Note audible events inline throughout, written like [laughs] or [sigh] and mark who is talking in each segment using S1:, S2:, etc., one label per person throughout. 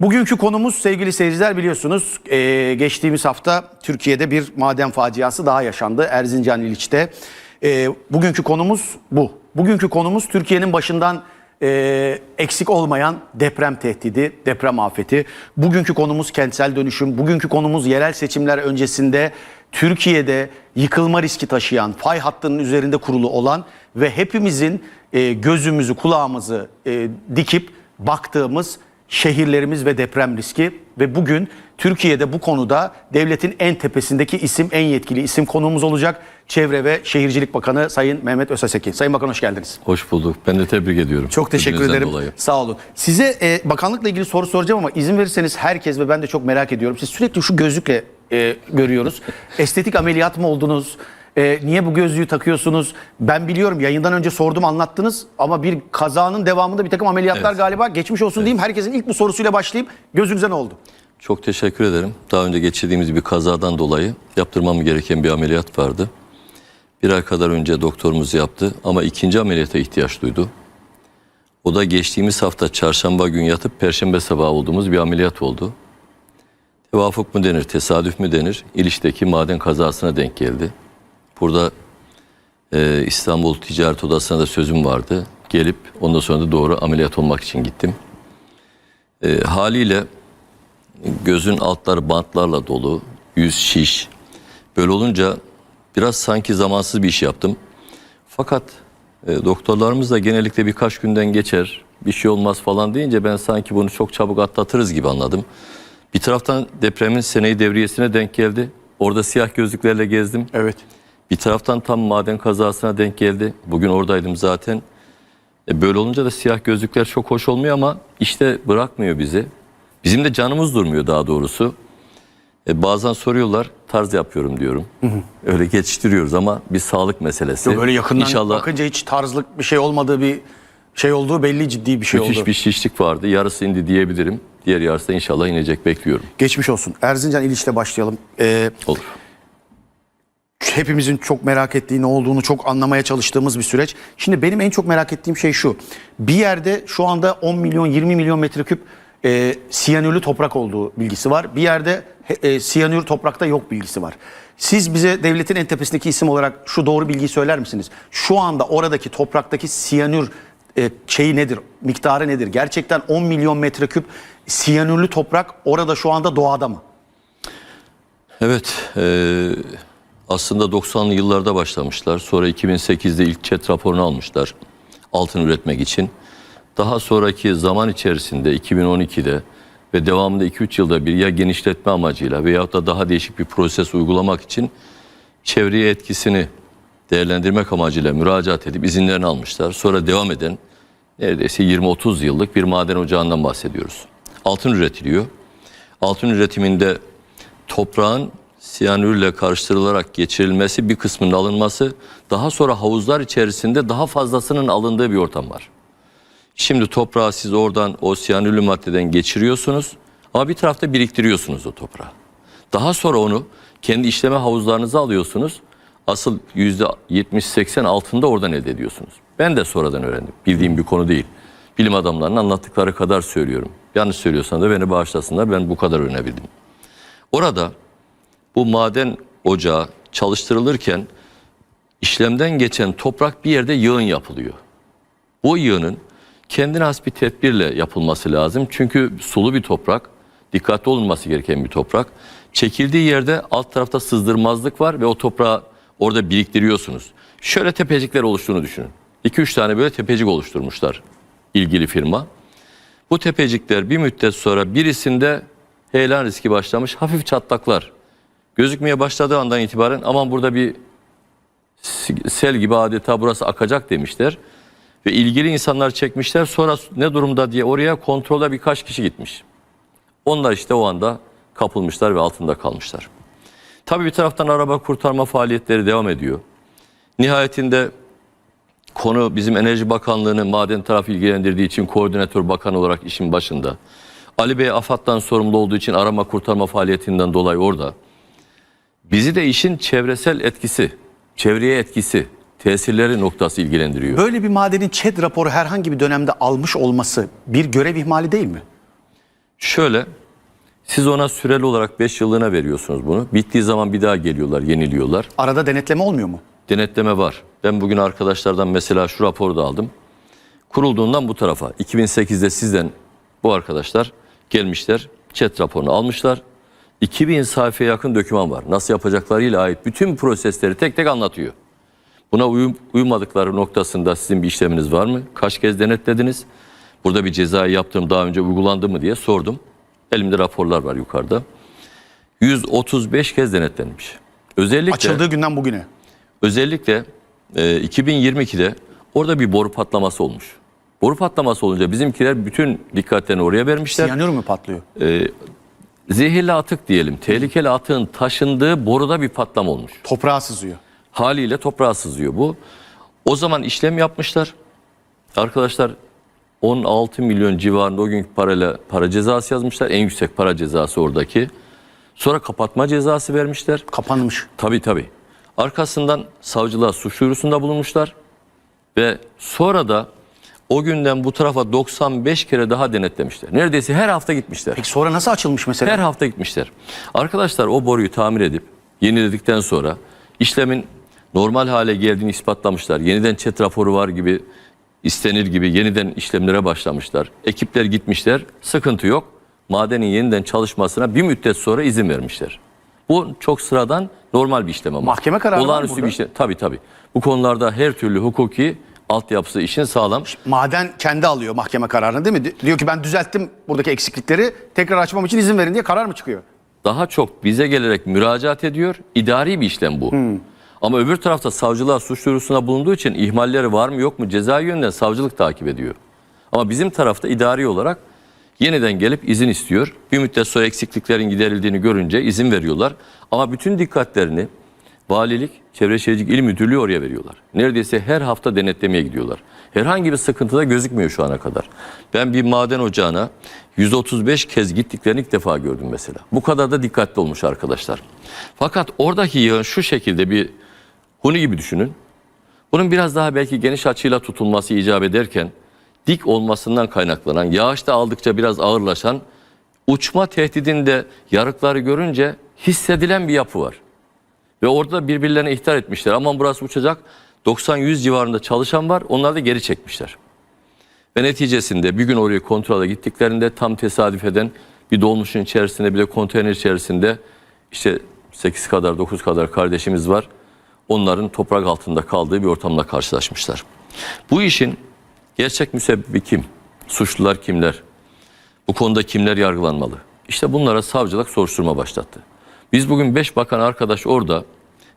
S1: Bugünkü konumuz sevgili seyirciler biliyorsunuz e, geçtiğimiz hafta Türkiye'de bir maden faciası daha yaşandı Erzincan İliç'te. E, bugünkü konumuz bu. Bugünkü konumuz Türkiye'nin başından e, eksik olmayan deprem tehdidi, deprem afeti. Bugünkü konumuz kentsel dönüşüm. Bugünkü konumuz yerel seçimler öncesinde Türkiye'de yıkılma riski taşıyan, fay hattının üzerinde kurulu olan ve hepimizin e, gözümüzü, kulağımızı e, dikip baktığımız şehirlerimiz ve deprem riski ve bugün Türkiye'de bu konuda devletin en tepesindeki isim, en yetkili isim konuğumuz olacak. Çevre ve Şehircilik Bakanı Sayın Mehmet Özasekin. Sayın Bakan hoş geldiniz.
S2: Hoş bulduk. Ben de tebrik ediyorum.
S1: Çok teşekkür ederim.
S2: dolayı.
S1: Sağ olun. Size e, bakanlıkla ilgili soru soracağım ama izin verirseniz herkes ve ben de çok merak ediyorum. Siz sürekli şu gözlükle e, görüyoruz. Estetik ameliyat mı oldunuz? E, niye bu gözlüğü takıyorsunuz? Ben biliyorum yayından önce sordum anlattınız ama bir kazanın devamında bir takım ameliyatlar
S2: Evet.
S1: galiba geçmiş olsun diyeyim. Herkesin ilk bu sorusuyla başlayayım. Gözünüze ne oldu?
S2: Çok teşekkür ederim. Daha önce geçirdiğimiz bir kazadan dolayı yaptırmam gereken bir ameliyat vardı. Bir ay kadar önce doktorumuz yaptı ama ikinci ameliyata ihtiyaç duydu. O da geçtiğimiz hafta çarşamba gün yatıp perşembe sabahı olduğumuz bir ameliyat oldu. Tevafuk mu denir, tesadüf mü denir? İliş'teki maden kazasına denk geldi. Burada e, İstanbul Ticaret Odası'na da sözüm vardı. Gelip ondan sonra da doğru ameliyat olmak için gittim. E, haliyle gözün altları bantlarla dolu, yüz şiş. Böyle olunca biraz sanki zamansız bir iş yaptım. Fakat e, doktorlarımız da genellikle birkaç günden geçer, bir şey olmaz falan deyince ben sanki bunu çok çabuk atlatırız gibi anladım. Bir taraftan depremin seneyi devriyesine denk geldi. Orada siyah gözlüklerle gezdim.
S1: Evet.
S2: Bir taraftan tam maden kazasına denk geldi. Bugün oradaydım zaten. E böyle olunca da siyah gözlükler çok hoş olmuyor ama işte bırakmıyor bizi. Bizim de canımız durmuyor daha doğrusu. E bazen soruyorlar tarz yapıyorum diyorum. Öyle geçiştiriyoruz ama bir sağlık meselesi.
S1: Böyle yakından
S2: İnşallah
S1: bakınca hiç tarzlık bir şey olmadığı bir şey olduğu belli ciddi bir şey
S2: müthiş
S1: oldu.
S2: bir şişlik vardı. Yarısı indi diyebilirim. Diğer yarısı da inşallah inecek bekliyorum.
S1: Geçmiş olsun. Erzincan İliç'le başlayalım. Ee,
S2: Olur.
S1: Hepimizin çok merak ettiği ne olduğunu çok anlamaya çalıştığımız bir süreç. Şimdi benim en çok merak ettiğim şey şu. Bir yerde şu anda 10 milyon 20 milyon metreküp e, siyanürlü toprak olduğu bilgisi var. Bir yerde e, siyanür toprakta yok bilgisi var. Siz bize devletin en tepesindeki isim olarak şu doğru bilgiyi söyler misiniz? Şu anda oradaki topraktaki siyanür e, şeyi nedir? Miktarı nedir? Gerçekten 10 milyon metreküp siyanürlü toprak orada şu anda doğada mı?
S2: Evet, e, aslında 90'lı yıllarda başlamışlar. Sonra 2008'de ilk ÇED raporunu almışlar altın üretmek için. Daha sonraki zaman içerisinde 2012'de ve devamında 2-3 yılda bir ya genişletme amacıyla veyahut da daha değişik bir proses uygulamak için çevreye etkisini değerlendirmek amacıyla müracaat edip izinlerini almışlar. Sonra devam eden neredeyse 20-30 yıllık bir maden ocağından bahsediyoruz. Altın üretiliyor. Altın üretiminde toprağın siyanürle karıştırılarak geçirilmesi bir kısmının alınması daha sonra havuzlar içerisinde daha fazlasının alındığı bir ortam var. Şimdi toprağı siz oradan o siyanürlü maddeden geçiriyorsunuz ama bir tarafta biriktiriyorsunuz o toprağı. Daha sonra onu kendi işleme havuzlarınıza alıyorsunuz. Asıl %70-80 altında oradan elde ediyorsunuz. Ben de sonradan öğrendim. Bildiğim bir konu değil. Bilim adamlarının anlattıkları kadar söylüyorum. Yanlış söylüyorsam da beni bağışlasınlar. Ben bu kadar öğrenebildim. Orada bu maden ocağı çalıştırılırken işlemden geçen toprak bir yerde yığın yapılıyor. Bu yığının kendine has bir tedbirle yapılması lazım. Çünkü sulu bir toprak, dikkatli olunması gereken bir toprak. Çekildiği yerde alt tarafta sızdırmazlık var ve o toprağı orada biriktiriyorsunuz. Şöyle tepecikler oluştuğunu düşünün. 2-3 tane böyle tepecik oluşturmuşlar ilgili firma. Bu tepecikler bir müddet sonra birisinde heyelan riski başlamış hafif çatlaklar. Gözükmeye başladığı andan itibaren aman burada bir sel gibi adeta burası akacak demişler. Ve ilgili insanlar çekmişler sonra ne durumda diye oraya kontrole birkaç kişi gitmiş. Onlar işte o anda kapılmışlar ve altında kalmışlar. Tabii bir taraftan araba kurtarma faaliyetleri devam ediyor. Nihayetinde konu bizim Enerji Bakanlığı'nı maden tarafı ilgilendirdiği için koordinatör bakan olarak işin başında. Ali Bey AFAD'dan sorumlu olduğu için arama kurtarma faaliyetinden dolayı orada. Bizi de işin çevresel etkisi, çevreye etkisi, tesirleri noktası ilgilendiriyor.
S1: Böyle bir madenin ÇED raporu herhangi bir dönemde almış olması bir görev ihmali değil mi?
S2: Şöyle, siz ona süreli olarak 5 yıllığına veriyorsunuz bunu. Bittiği zaman bir daha geliyorlar, yeniliyorlar.
S1: Arada denetleme olmuyor mu?
S2: Denetleme var. Ben bugün arkadaşlardan mesela şu raporu da aldım. Kurulduğundan bu tarafa 2008'de sizden bu arkadaşlar gelmişler. Chat raporunu almışlar. 2000 sayfaya yakın döküman var. Nasıl yapacaklarıyla ait bütün prosesleri tek tek anlatıyor. Buna uyum, uymadıkları noktasında sizin bir işleminiz var mı? Kaç kez denetlediniz? Burada bir cezai yaptırım daha önce uygulandı mı diye sordum. Elimde raporlar var yukarıda. 135 kez denetlenmiş. Özellikle
S1: Açıldığı günden bugüne.
S2: Özellikle e, 2022'de orada bir boru patlaması olmuş. Boru patlaması olunca bizimkiler bütün dikkatlerini oraya vermişler.
S1: Siyanür mü patlıyor?
S2: Zehirli atık diyelim, tehlikeli atığın taşındığı boruda bir patlama olmuş.
S1: Toprağa sızıyor.
S2: Haliyle toprağa sızıyor bu. O zaman işlem yapmışlar. Arkadaşlar 16 milyon civarında o günkü parayla para cezası yazmışlar. En yüksek para cezası oradaki. Sonra kapatma cezası vermişler.
S1: Kapanmış.
S2: Tabii tabii. Arkasından savcılığa suç duyurusunda bulunmuşlar. Ve sonra da o günden bu tarafa 95 kere daha denetlemişler. Neredeyse her hafta gitmişler.
S1: Peki sonra nasıl açılmış mesela?
S2: Her hafta gitmişler. Arkadaşlar o boruyu tamir edip yeniledikten sonra işlemin normal hale geldiğini ispatlamışlar. Yeniden çet raporu var gibi istenir gibi yeniden işlemlere başlamışlar. Ekipler gitmişler. Sıkıntı yok. Madenin yeniden çalışmasına bir müddet sonra izin vermişler. Bu çok sıradan normal bir işlem ama.
S1: Mahkeme kararı var
S2: Olağanüstü
S1: burada?
S2: bir işlem. Tabii tabii. Bu konularda her türlü hukuki altyapısı işin sağlam.
S1: Maden kendi alıyor mahkeme kararını değil mi? Di- Diyor ki ben düzelttim buradaki eksiklikleri. Tekrar açmam için izin verin diye karar mı çıkıyor?
S2: daha çok bize gelerek müracaat ediyor. İdari bir işlem bu. Ama öbür tarafta savcılığa suç duyurusunda bulunduğu için ihmalleri var mı yok mu cezai yönden savcılık takip ediyor. Ama bizim tarafta idari olarak yeniden gelip izin istiyor. Bir müddet sonra eksikliklerin giderildiğini görünce izin veriyorlar. Ama bütün dikkatlerini valilik, Çevre Şehircilik İl Müdürlüğü oraya veriyorlar. Neredeyse her hafta denetlemeye gidiyorlar. Herhangi bir sıkıntı da gözükmüyor şu ana kadar. Ben bir maden ocağına 135 kez gittiklerini ilk defa gördüm mesela. Bu kadar da dikkatli olmuş arkadaşlar. Fakat oradaki yığın şu şekilde bir huni gibi düşünün. Bunun biraz daha belki geniş açıyla tutulması icap ederken dik olmasından kaynaklanan, yağışta aldıkça biraz ağırlaşan, uçma tehdidinde yarıkları görünce hissedilen bir yapı var. Ve orada birbirlerine ihtar etmişler. Aman burası uçacak. 90-100 civarında çalışan var. Onlar da geri çekmişler. Ve neticesinde bir gün oraya kontrole gittiklerinde tam tesadüf eden bir dolmuşun içerisinde bir de konteyner içerisinde işte 8 kadar 9 kadar kardeşimiz var. Onların toprak altında kaldığı bir ortamla karşılaşmışlar. Bu işin gerçek müsebbibi kim? Suçlular kimler? Bu konuda kimler yargılanmalı? İşte bunlara savcılık soruşturma başlattı. Biz bugün 5 bakan arkadaş orada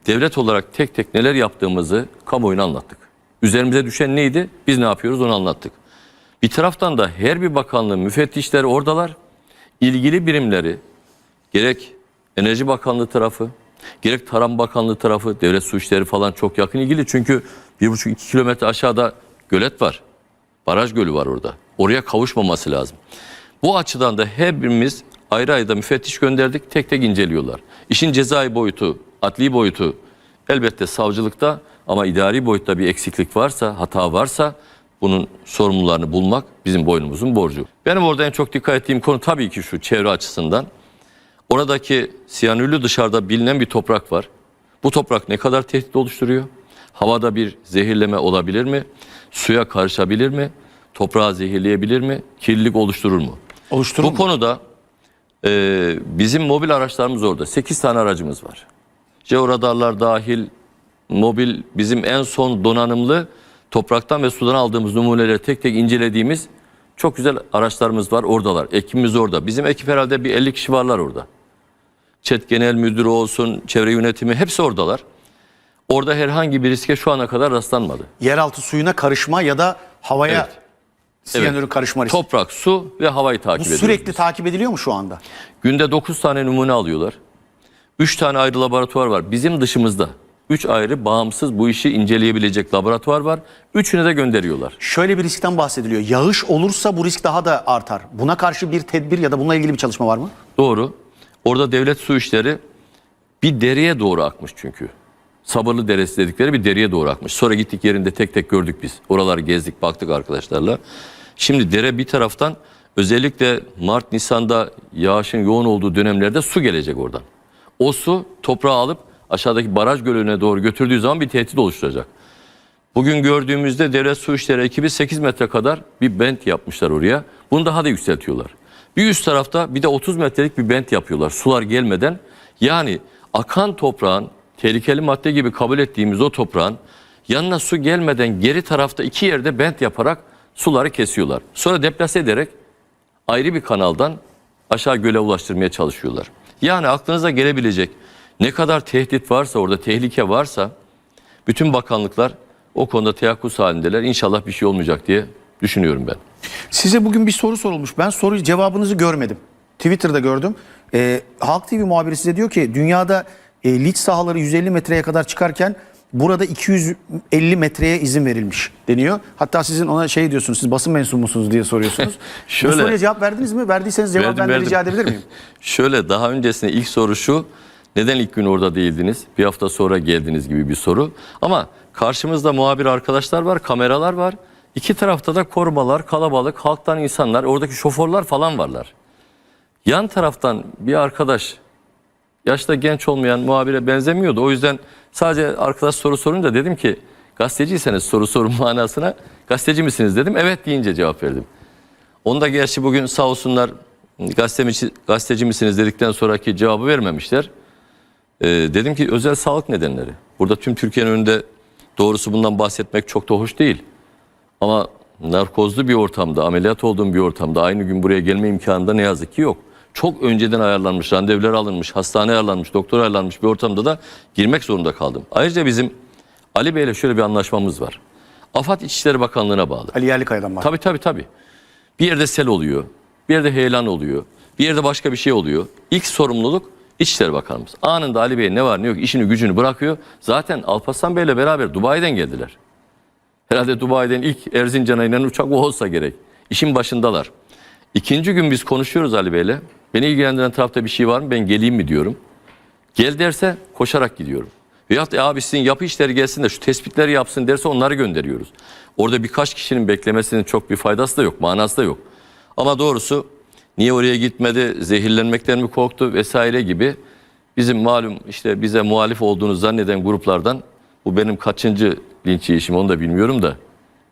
S2: devlet olarak tek tek neler yaptığımızı kamuoyuna anlattık. Üzerimize düşen neydi? Biz ne yapıyoruz onu anlattık. Bir taraftan da her bir bakanlığın müfettişleri oradalar. İlgili birimleri gerek Enerji Bakanlığı tarafı, gerek Tarım Bakanlığı tarafı, devlet su işleri falan çok yakın ilgili. Çünkü 1,5-2 kilometre aşağıda gölet var. Baraj gölü var orada. Oraya kavuşmaması lazım. Bu açıdan da her birimiz ayrı ayrı da müfettiş gönderdik. Tek tek inceliyorlar. İşin cezai boyutu, adli boyutu elbette savcılıkta ama idari boyutta bir eksiklik varsa, hata varsa bunun sorumlularını bulmak bizim boynumuzun borcu. Benim orada en çok dikkat ettiğim konu tabii ki şu çevre açısından. Oradaki siyanürlü dışarıda bilinen bir toprak var. Bu toprak ne kadar tehdit oluşturuyor? Havada bir zehirleme olabilir mi? Suya karışabilir mi? Toprağı zehirleyebilir mi? Kirlilik oluşturur mu?
S1: Oluşturur
S2: Bu
S1: mu?
S2: konuda e, bizim mobil araçlarımız orada. 8 tane aracımız var. Georadarlar dahil mobil bizim en son donanımlı topraktan ve sudan aldığımız numuneleri tek tek incelediğimiz çok güzel araçlarımız var oradalar. Ekibimiz orada. Bizim ekip herhalde bir 50 kişi varlar orada. ÇED Genel Müdürü olsun, çevre yönetimi hepsi oradalar. Orada herhangi bir riske şu ana kadar rastlanmadı.
S1: Yeraltı suyuna karışma ya da havaya
S2: Evet.
S1: Siyanürün karışma riski.
S2: Toprak, su ve havayı
S1: Bu
S2: takip ediyoruz.
S1: sürekli
S2: biz.
S1: takip ediliyor mu şu anda?
S2: Günde 9 tane numune alıyorlar. 3 tane ayrı laboratuvar var. Bizim dışımızda 3 ayrı bağımsız bu işi inceleyebilecek laboratuvar var. Üçüne de gönderiyorlar.
S1: Şöyle bir riskten bahsediliyor. Yağış olursa bu risk daha da artar. Buna karşı bir tedbir ya da bununla ilgili bir çalışma var mı?
S2: Doğru. Orada devlet su işleri bir dereye doğru akmış çünkü. Sabırlı deresi dedikleri bir dereye doğru akmış. Sonra gittik yerinde tek tek gördük biz. Oraları gezdik baktık arkadaşlarla. Şimdi dere bir taraftan Özellikle Mart, Nisan'da yağışın yoğun olduğu dönemlerde su gelecek oradan. O su toprağı alıp aşağıdaki baraj gölüne doğru götürdüğü zaman bir tehdit oluşturacak. Bugün gördüğümüzde devlet su işleri ekibi 8 metre kadar bir bent yapmışlar oraya. Bunu daha da yükseltiyorlar. Bir üst tarafta bir de 30 metrelik bir bent yapıyorlar sular gelmeden. Yani akan toprağın tehlikeli madde gibi kabul ettiğimiz o toprağın yanına su gelmeden geri tarafta iki yerde bent yaparak suları kesiyorlar. Sonra deplase ederek ayrı bir kanaldan aşağı göle ulaştırmaya çalışıyorlar. Yani aklınıza gelebilecek ne kadar tehdit varsa orada tehlike varsa bütün bakanlıklar o konuda teyakkuz halindeler. İnşallah bir şey olmayacak diye düşünüyorum ben.
S1: Size bugün bir soru sorulmuş. Ben soru cevabınızı görmedim. Twitter'da gördüm. Ee, Halk TV muhabiri size diyor ki dünyada e, lig sahaları 150 metreye kadar çıkarken burada 250 metreye izin verilmiş deniyor. Hatta sizin ona şey diyorsunuz siz basın mensubu musunuz diye soruyorsunuz. [laughs]
S2: Şöyle-
S1: Bu soruya cevap verdiniz mi? Verdiyseniz cevap
S2: Verdim,
S1: ben de
S2: verdim.
S1: rica edebilir miyim? [laughs]
S2: Şöyle daha öncesinde ilk soru şu. Neden ilk gün orada değildiniz? Bir hafta sonra geldiniz gibi bir soru. Ama karşımızda muhabir arkadaşlar var, kameralar var. İki tarafta da korumalar, kalabalık, halktan insanlar, oradaki şoförler falan varlar. Yan taraftan bir arkadaş yaşta genç olmayan muhabire benzemiyordu. O yüzden sadece arkadaş soru sorunca dedim ki gazeteciyseniz soru sorun [laughs] manasına gazeteci misiniz dedim. Evet deyince cevap verdim. Onu da gerçi bugün sağ olsunlar gazeteci, gazeteci misiniz dedikten sonraki cevabı vermemişler. Ee, dedim ki özel sağlık nedenleri. Burada tüm Türkiye'nin önünde doğrusu bundan bahsetmek çok da hoş değil. Ama narkozlu bir ortamda, ameliyat olduğum bir ortamda aynı gün buraya gelme imkanı da ne yazık ki yok. Çok önceden ayarlanmış, randevular alınmış, hastane ayarlanmış, doktor ayarlanmış bir ortamda da girmek zorunda kaldım. Ayrıca bizim Ali Bey'le şöyle bir anlaşmamız var. AFAD İçişleri Bakanlığı'na bağlı.
S1: Ali Yerlikaya'dan var.
S2: Tabii tabii tabii. Bir yerde sel oluyor, bir yerde heyelan oluyor, bir yerde başka bir şey oluyor. İlk sorumluluk İçişleri Bakanımız. Anında Ali Bey ne var ne yok işini gücünü bırakıyor. Zaten Alparslan Bey'le beraber Dubai'den geldiler. Herhalde Dubai'den ilk Erzincan'a inen uçak o olsa gerek. İşin başındalar. İkinci gün biz konuşuyoruz Ali Bey'le. Beni ilgilendiren tarafta bir şey var mı ben geleyim mi diyorum. Gel derse koşarak gidiyorum. Veyahut da abi sizin yapı işleri gelsin de şu tespitleri yapsın derse onları gönderiyoruz. Orada birkaç kişinin beklemesinin çok bir faydası da yok, manası da yok. Ama doğrusu niye oraya gitmedi, zehirlenmekten mi korktu vesaire gibi bizim malum işte bize muhalif olduğunu zanneden gruplardan bu benim kaçıncı linç yiyişim onu da bilmiyorum da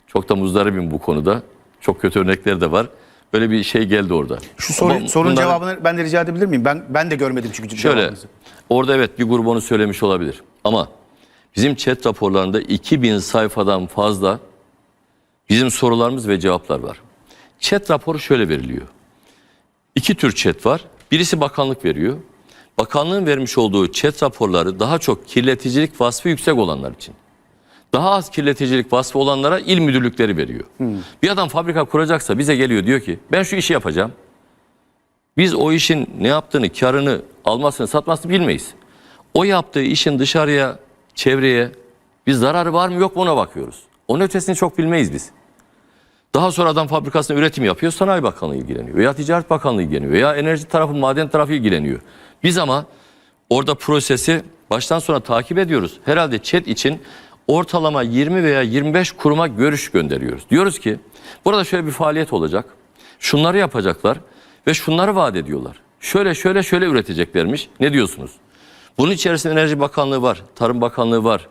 S2: çok da muzdaribim bu konuda. Çok kötü örnekler de var. Böyle bir şey geldi orada.
S1: Şu soru,
S2: Ama
S1: sorunun
S2: bunların-
S1: cevabını ben de rica edebilir miyim? Ben ben de görmedim çünkü
S2: Şöyle
S1: cevabınızı.
S2: orada evet bir grup onu söylemiş olabilir. Ama bizim chat raporlarında 2000 sayfadan fazla bizim sorularımız ve cevaplar var. Chat raporu şöyle veriliyor. İki tür chat var. Birisi bakanlık veriyor. Bakanlığın vermiş olduğu chat raporları daha çok kirleticilik vasfı yüksek olanlar için. Daha az kirleticilik vasfı olanlara il müdürlükleri veriyor. Bir adam fabrika kuracaksa bize geliyor diyor ki ben şu işi yapacağım. Biz o işin ne yaptığını, karını, almasını, satmasını bilmeyiz. O yaptığı işin dışarıya, çevreye bir zararı var mı yok mu ona bakıyoruz. Onun ötesini çok bilmeyiz biz. Daha sonra adam fabrikasında üretim yapıyor, Sanayi Bakanlığı ilgileniyor. Veya Ticaret Bakanlığı ilgileniyor. Veya enerji tarafı, maden tarafı ilgileniyor. Biz ama orada prosesi baştan sona takip ediyoruz. Herhalde chat için ortalama 20 veya 25 kuruma görüş gönderiyoruz. Diyoruz ki burada şöyle bir faaliyet olacak. Şunları yapacaklar ve şunları vaat ediyorlar. Şöyle şöyle şöyle üreteceklermiş. Ne diyorsunuz? Bunun içerisinde Enerji Bakanlığı var, Tarım Bakanlığı var,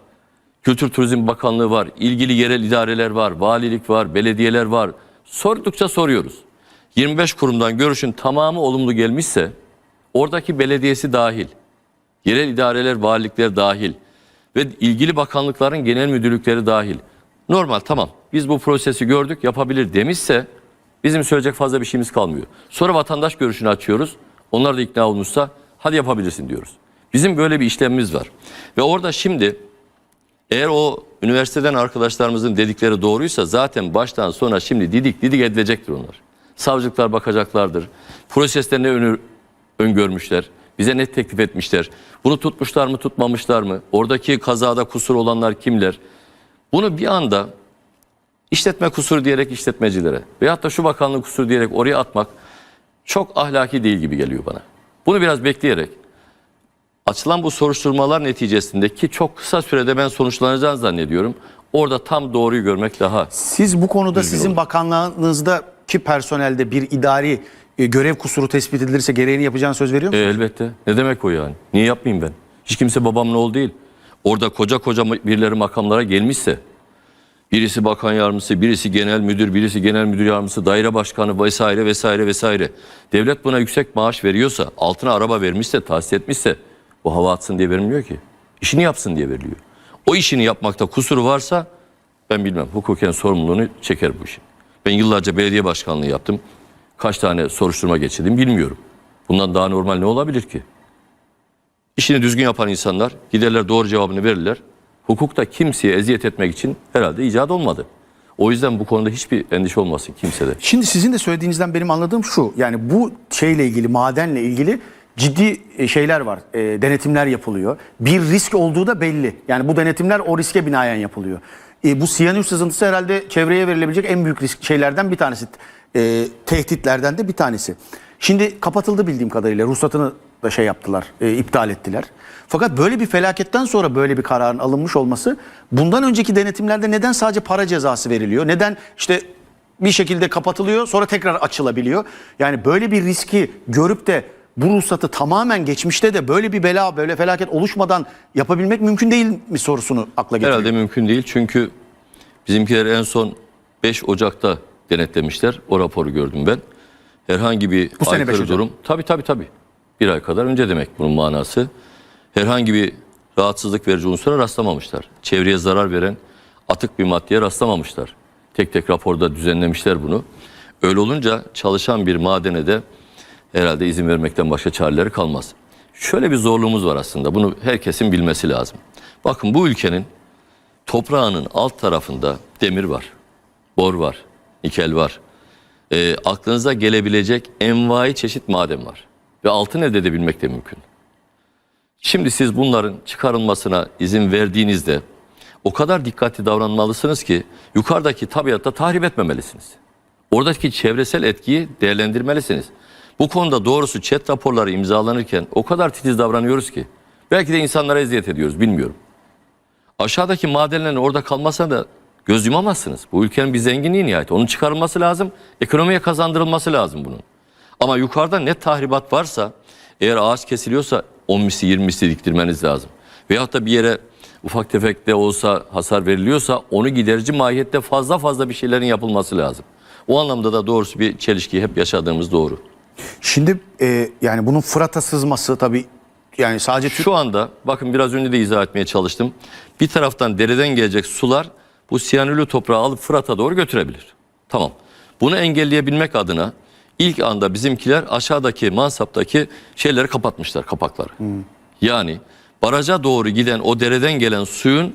S2: Kültür Turizm Bakanlığı var, ilgili yerel idareler var, valilik var, belediyeler var. Sordukça soruyoruz. 25 kurumdan görüşün tamamı olumlu gelmişse oradaki belediyesi dahil, yerel idareler, valilikler dahil ve ilgili bakanlıkların genel müdürlükleri dahil. Normal tamam biz bu prosesi gördük yapabilir demişse bizim söyleyecek fazla bir şeyimiz kalmıyor. Sonra vatandaş görüşünü açıyoruz. Onlar da ikna olmuşsa hadi yapabilirsin diyoruz. Bizim böyle bir işlemimiz var. Ve orada şimdi eğer o üniversiteden arkadaşlarımızın dedikleri doğruysa zaten baştan sona şimdi didik didik edilecektir onlar. Savcılıklar bakacaklardır. Prosesler ne önü, öngörmüşler. Bize ne teklif etmişler. Bunu tutmuşlar mı tutmamışlar mı? Oradaki kazada kusur olanlar kimler? Bunu bir anda işletme kusuru diyerek işletmecilere veyahut da şu bakanlığın kusuru diyerek oraya atmak çok ahlaki değil gibi geliyor bana. Bunu biraz bekleyerek açılan bu soruşturmalar neticesinde ki çok kısa sürede ben sonuçlanacağını zannediyorum. Orada tam doğruyu görmek daha
S1: Siz bu konuda sizin
S2: olur.
S1: bakanlığınızda oradaki personelde bir idari e, görev kusuru tespit edilirse gereğini yapacağını söz veriyor
S2: E,
S1: musun?
S2: elbette. Ne demek o yani? Niye yapmayayım ben? Hiç kimse babamın oğlu değil. Orada koca koca birileri makamlara gelmişse, birisi bakan yardımcısı, birisi genel müdür, birisi genel müdür yardımcısı, daire başkanı vesaire vesaire vesaire. Devlet buna yüksek maaş veriyorsa, altına araba vermişse, tahsis etmişse bu hava atsın diye verilmiyor ki. İşini yapsın diye veriliyor. O işini yapmakta kusuru varsa ben bilmem. Hukuken sorumluluğunu çeker bu işin. Ben yıllarca belediye başkanlığı yaptım. Kaç tane soruşturma geçirdim bilmiyorum. Bundan daha normal ne olabilir ki? İşini düzgün yapan insanlar giderler doğru cevabını verirler. Hukukta kimseye eziyet etmek için herhalde icat olmadı. O yüzden bu konuda hiçbir endişe olmasın kimsede.
S1: Şimdi sizin de söylediğinizden benim anladığım şu. Yani bu şeyle ilgili, madenle ilgili ciddi e, şeyler var. E, denetimler yapılıyor. Bir risk olduğu da belli. Yani bu denetimler o riske binaen yapılıyor. E, bu siyanür sızıntısı herhalde çevreye verilebilecek en büyük risk şeylerden bir tanesi. E, tehditlerden de bir tanesi. Şimdi kapatıldı bildiğim kadarıyla. Ruhsatını da şey yaptılar, e, iptal ettiler. Fakat böyle bir felaketten sonra böyle bir kararın alınmış olması bundan önceki denetimlerde neden sadece para cezası veriliyor? Neden işte bir şekilde kapatılıyor sonra tekrar açılabiliyor? Yani böyle bir riski görüp de bu ruhsatı tamamen geçmişte de böyle bir bela, böyle felaket oluşmadan yapabilmek mümkün değil mi sorusunu akla getiriyor.
S2: Herhalde mümkün değil çünkü bizimkiler en son 5 Ocak'ta denetlemişler. O raporu gördüm ben. Herhangi bir
S1: Bu sene 5
S2: aykırı
S1: Ocak.
S2: durum. Tabii tabii tabii. Bir ay kadar önce demek bunun manası. Herhangi bir rahatsızlık verici unsura rastlamamışlar. Çevreye zarar veren atık bir maddeye rastlamamışlar. Tek tek raporda düzenlemişler bunu. Öyle olunca çalışan bir madene de herhalde izin vermekten başka çareleri kalmaz. Şöyle bir zorluğumuz var aslında. Bunu herkesin bilmesi lazım. Bakın bu ülkenin toprağının alt tarafında demir var, bor var, nikel var. Ee, aklınıza gelebilecek envai çeşit maden var. Ve altın elde edebilmek de mümkün. Şimdi siz bunların çıkarılmasına izin verdiğinizde o kadar dikkatli davranmalısınız ki yukarıdaki tabiatta tahrip etmemelisiniz. Oradaki çevresel etkiyi değerlendirmelisiniz. Bu konuda doğrusu chat raporları imzalanırken o kadar titiz davranıyoruz ki belki de insanlara eziyet ediyoruz bilmiyorum. Aşağıdaki madenlerin orada kalmasına da göz yumamazsınız. Bu ülkenin bir zenginliği nihayet. Onun çıkarılması lazım. Ekonomiye kazandırılması lazım bunun. Ama yukarıda net tahribat varsa eğer ağaç kesiliyorsa 10 misli 20 misli diktirmeniz lazım. Veyahut da bir yere ufak tefek de olsa hasar veriliyorsa onu giderici mahiyette fazla fazla bir şeylerin yapılması lazım. O anlamda da doğrusu bir çelişki hep yaşadığımız doğru.
S1: Şimdi e, yani bunun Fırat'a sızması tabii yani sadece
S2: Şu anda bakın biraz önce de izah etmeye çalıştım. Bir taraftan dereden gelecek sular bu siyanürlü toprağı alıp Fırat'a doğru götürebilir. Tamam. Bunu engelleyebilmek adına ilk anda bizimkiler aşağıdaki mansaptaki şeyleri kapatmışlar kapakları. Yani baraja doğru giden o dereden gelen suyun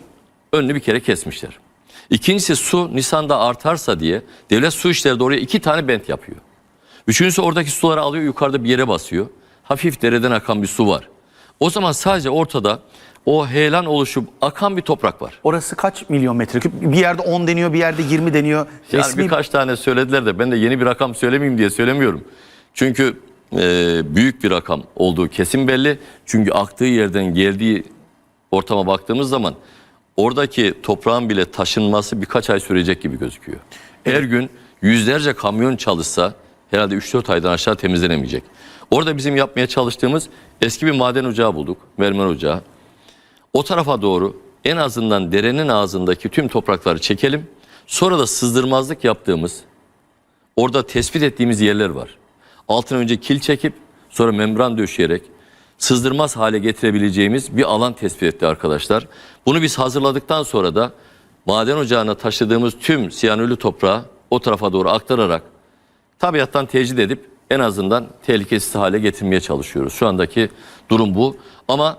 S2: önünü bir kere kesmişler. İkincisi su Nisan'da artarsa diye devlet su işleri de oraya iki tane bent yapıyor. Üçüncüsü oradaki suları alıyor yukarıda bir yere basıyor. Hafif dereden akan bir su var. O zaman sadece ortada o heyelan oluşup akan bir toprak var.
S1: orası kaç milyon metreküp? Bir yerde 10 deniyor, bir yerde 20 deniyor.
S2: Yani
S1: Resmi
S2: birkaç tane söylediler de ben de yeni bir rakam söylemeyeyim diye söylemiyorum. Çünkü e, büyük bir rakam olduğu kesin belli. Çünkü aktığı yerden geldiği ortama baktığımız zaman oradaki toprağın bile taşınması birkaç ay sürecek gibi gözüküyor. Her gün yüzlerce kamyon çalışsa herhalde 3-4 aydan aşağı temizlenemeyecek. Orada bizim yapmaya çalıştığımız eski bir maden ocağı bulduk. Mermer ocağı. O tarafa doğru en azından derenin ağzındaki tüm toprakları çekelim. Sonra da sızdırmazlık yaptığımız orada tespit ettiğimiz yerler var. Altına önce kil çekip sonra membran döşeyerek sızdırmaz hale getirebileceğimiz bir alan tespit etti arkadaşlar. Bunu biz hazırladıktan sonra da maden ocağına taşıdığımız tüm siyanürlü toprağı o tarafa doğru aktararak tabiattan tecrit edip en azından tehlikesiz hale getirmeye çalışıyoruz. Şu andaki durum bu. Ama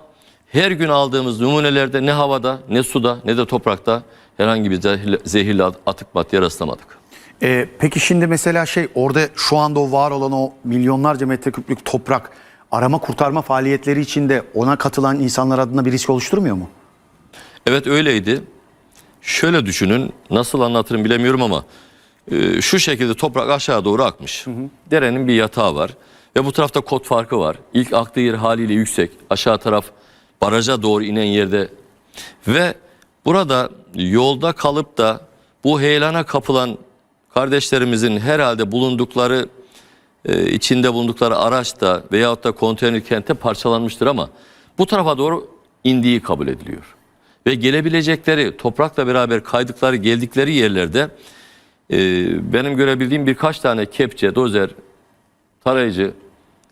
S2: her gün aldığımız numunelerde ne havada, ne suda, ne de toprakta herhangi bir zehirli, zehirli atık maddeye rastlamadık.
S1: E, peki şimdi mesela şey orada şu anda o var olan o milyonlarca metreküplük toprak arama kurtarma faaliyetleri içinde ona katılan insanlar adına bir risk oluşturmuyor mu?
S2: Evet öyleydi. Şöyle düşünün, nasıl anlatırım bilemiyorum ama e, şu şekilde toprak aşağı doğru akmış. Derenin bir yatağı var ve bu tarafta kot farkı var. İlk aktığı yer haliyle yüksek, aşağı taraf baraja doğru inen yerde ve burada yolda kalıp da bu heyelana kapılan kardeşlerimizin herhalde bulundukları e, içinde bulundukları araçta veyahut da konteyner kente parçalanmıştır ama bu tarafa doğru indiği kabul ediliyor. Ve gelebilecekleri toprakla beraber kaydıkları geldikleri yerlerde e, benim görebildiğim birkaç tane kepçe, dozer, tarayıcı,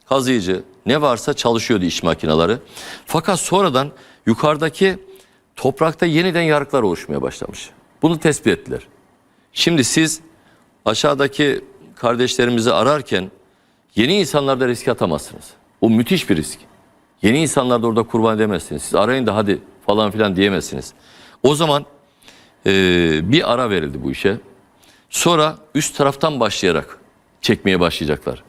S2: kazıyıcı ne varsa çalışıyordu iş makineleri. Fakat sonradan yukarıdaki toprakta yeniden yarıklar oluşmaya başlamış. Bunu tespit ettiler. Şimdi siz aşağıdaki kardeşlerimizi ararken yeni insanlarda risk atamazsınız. Bu müthiş bir risk. Yeni insanlar da orada kurban edemezsiniz. Siz arayın da hadi falan filan diyemezsiniz. O zaman eee, bir ara verildi bu işe. Sonra üst taraftan başlayarak çekmeye başlayacaklar.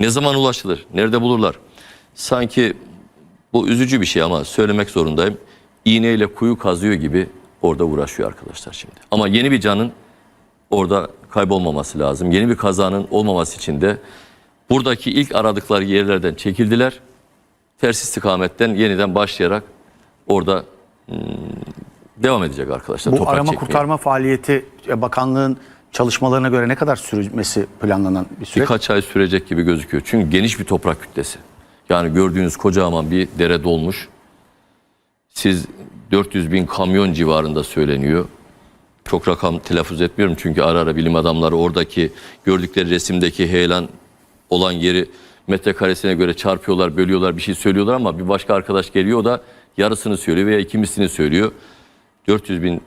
S2: Ne zaman ulaşılır? Nerede bulurlar? Sanki bu üzücü bir şey ama söylemek zorundayım. İğneyle kuyu kazıyor gibi orada uğraşıyor arkadaşlar şimdi. Ama yeni bir canın orada kaybolmaması lazım. Yeni bir kazanın olmaması için de buradaki ilk aradıkları yerlerden çekildiler. Ters istikametten yeniden başlayarak orada hmm, devam edecek arkadaşlar.
S1: Bu arama
S2: çekmeye.
S1: kurtarma faaliyeti e, bakanlığın çalışmalarına göre ne kadar sürmesi planlanan bir süreç?
S2: Birkaç ay sürecek gibi gözüküyor. Çünkü geniş bir toprak kütlesi. Yani gördüğünüz kocaman bir dere dolmuş. Siz 400 bin kamyon civarında söyleniyor. Çok rakam telaffuz etmiyorum çünkü ara ara bilim adamları oradaki gördükleri resimdeki heyelan olan yeri metrekaresine göre çarpıyorlar, bölüyorlar, bir şey söylüyorlar ama bir başka arkadaş geliyor o da yarısını söylüyor veya ikincisini söylüyor. 400 bin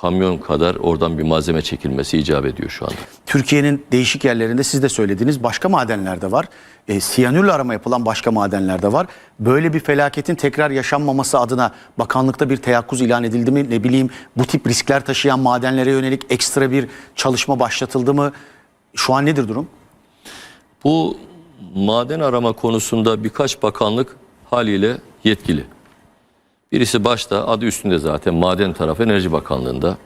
S2: kamyon kadar oradan bir malzeme çekilmesi icap ediyor şu anda.
S1: Türkiye'nin değişik yerlerinde siz de söylediğiniz başka madenler de var. E, siyanürle arama yapılan başka madenler de var. Böyle bir felaketin tekrar yaşanmaması adına bakanlıkta bir teyakkuz ilan edildi mi? Ne bileyim bu tip riskler taşıyan madenlere yönelik ekstra bir çalışma başlatıldı mı? Şu an nedir durum?
S2: Bu maden arama konusunda birkaç bakanlık haliyle yetkili. Birisi başta adı üstünde zaten maden tarafı Enerji Bakanlığı'nda.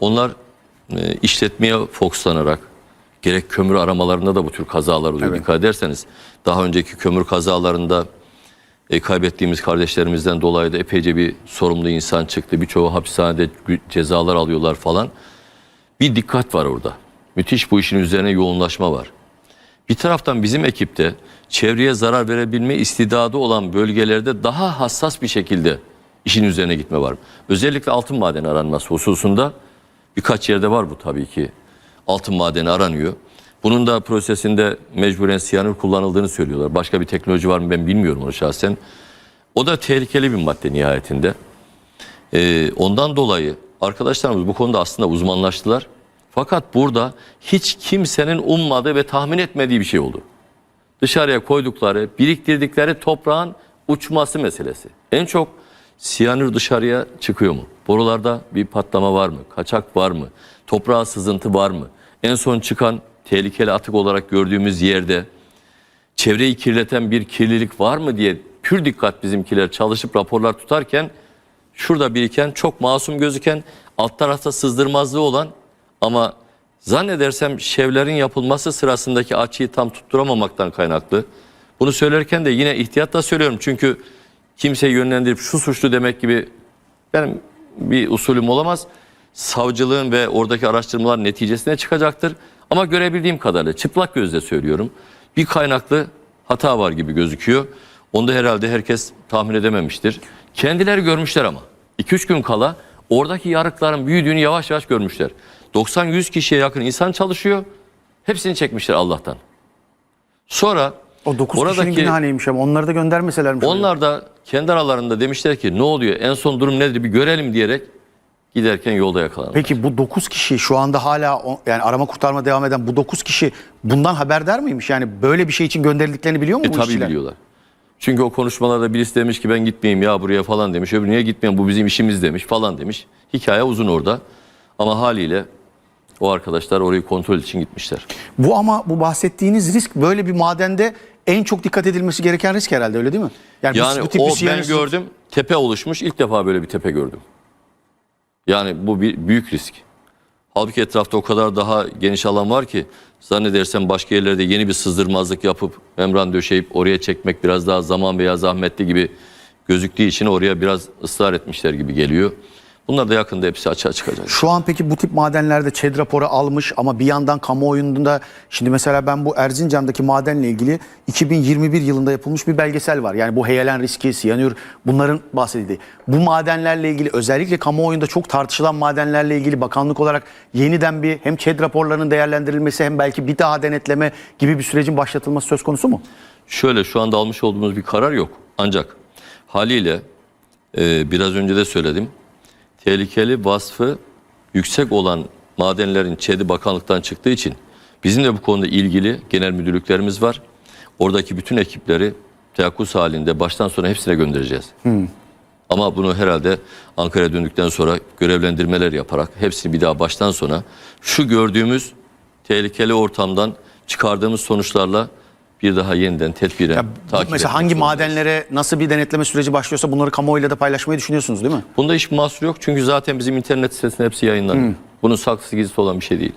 S2: Onlar e, işletmeye fokuslanarak gerek kömür aramalarında da bu tür kazalar oluyor.
S1: Evet.
S2: Dikkat ederseniz daha önceki kömür kazalarında e, kaybettiğimiz kardeşlerimizden dolayı da epeyce bir sorumlu insan çıktı. Birçoğu hapishanede cezalar alıyorlar falan. Bir dikkat var orada. Müthiş bu işin üzerine yoğunlaşma var. Bir taraftan bizim ekipte çevreye zarar verebilme istidadı olan bölgelerde daha hassas bir şekilde işin üzerine gitme var. Özellikle altın madeni aranması hususunda birkaç yerde var bu tabii ki. Altın madeni aranıyor. Bunun da prosesinde mecburen siyanür kullanıldığını söylüyorlar. Başka bir teknoloji var mı ben bilmiyorum onu şahsen. O da tehlikeli bir madde nihayetinde. Ee, ondan dolayı arkadaşlarımız bu konuda aslında uzmanlaştılar. Fakat burada hiç kimsenin ummadığı ve tahmin etmediği bir şey oldu. Dışarıya koydukları, biriktirdikleri toprağın uçması meselesi. En çok siyanür dışarıya çıkıyor mu? Borularda bir patlama var mı? Kaçak var mı? Toprağa sızıntı var mı? En son çıkan tehlikeli atık olarak gördüğümüz yerde çevreyi kirleten bir kirlilik var mı diye pür dikkat bizimkiler çalışıp raporlar tutarken şurada biriken çok masum gözüken alt tarafta sızdırmazlığı olan ama zannedersem şevlerin yapılması sırasındaki açıyı tam tutturamamaktan kaynaklı. Bunu söylerken de yine ihtiyatla söylüyorum çünkü kimseyi yönlendirip şu suçlu demek gibi benim bir usulüm olamaz. Savcılığın ve oradaki araştırmalar neticesine çıkacaktır. Ama görebildiğim kadarıyla çıplak gözle söylüyorum. Bir kaynaklı hata var gibi gözüküyor. Onu da herhalde herkes tahmin edememiştir. Kendileri görmüşler ama. 2-3 gün kala oradaki yarıkların büyüdüğünü yavaş yavaş görmüşler. 90-100 kişiye yakın insan çalışıyor. Hepsini çekmişler Allah'tan. Sonra
S1: O 9 kişinin günahı neymiş ama onları da göndermeselermiş.
S2: onlar da kendi aralarında demişler ki ne oluyor en son durum nedir bir görelim diyerek giderken yolda yakalandılar.
S1: Peki bu 9 kişi şu anda hala yani arama kurtarma devam eden bu 9 kişi bundan haberdar mıymış? Yani böyle bir şey için gönderildiklerini biliyor mu
S2: E
S1: bu
S2: tabii
S1: işçiler?
S2: biliyorlar. Çünkü o konuşmalarda birisi demiş ki ben gitmeyeyim ya buraya falan demiş. Öbürü niye gitmeyeyim bu bizim işimiz demiş falan demiş. Hikaye uzun orada. Ama haliyle o arkadaşlar orayı kontrol için gitmişler.
S1: Bu ama bu bahsettiğiniz risk böyle bir madende en çok dikkat edilmesi gereken risk herhalde öyle değil mi? Yani,
S2: Yani
S1: bu tip
S2: o
S1: bir
S2: ben gördüm tepe oluşmuş ilk defa böyle bir tepe gördüm. Yani bu bir büyük risk. Halbuki etrafta o kadar daha geniş alan var ki zannedersem başka yerlerde yeni bir sızdırmazlık yapıp membran döşeyip oraya çekmek biraz daha zaman veya zahmetli gibi gözüktüğü için oraya biraz ısrar etmişler gibi geliyor. Bunlar da yakında hepsi açığa çıkacak.
S1: Şu an peki bu tip madenlerde ÇED raporu almış ama bir yandan kamuoyunda şimdi mesela ben bu Erzincan'daki madenle ilgili 2021 yılında yapılmış bir belgesel var. Yani bu heyelan riski, siyanür bunların bahsedildiği. Bu madenlerle ilgili özellikle kamuoyunda çok tartışılan madenlerle ilgili bakanlık olarak yeniden bir hem ÇED raporlarının değerlendirilmesi hem belki bir daha denetleme gibi bir sürecin başlatılması söz konusu mu?
S2: Şöyle şu anda almış olduğumuz bir karar yok. Ancak haliyle e, biraz önce de söyledim. Tehlikeli vasfı yüksek olan madenlerin ÇED'i bakanlıktan çıktığı için bizim de bu konuda ilgili genel müdürlüklerimiz var. Oradaki bütün ekipleri teyakkuz halinde baştan sona hepsine göndereceğiz. Ama bunu herhalde Ankara'ya döndükten sonra görevlendirmeler yaparak hepsini bir daha baştan sona şu gördüğümüz tehlikeli ortamdan çıkardığımız sonuçlarla bir daha yeniden tedbiren
S1: Ya,
S2: takip
S1: mesela hangi
S2: zorundayız.
S1: madenlere nasıl bir denetleme süreci başlıyorsa bunları kamuoyuyla da paylaşmayı düşünüyorsunuz değil mi?
S2: Bunda hiç mahsur yok çünkü zaten bizim internet sitesinde hepsi yayınlanıyor. Bunun saklısı gizlisi olan bir şey değil.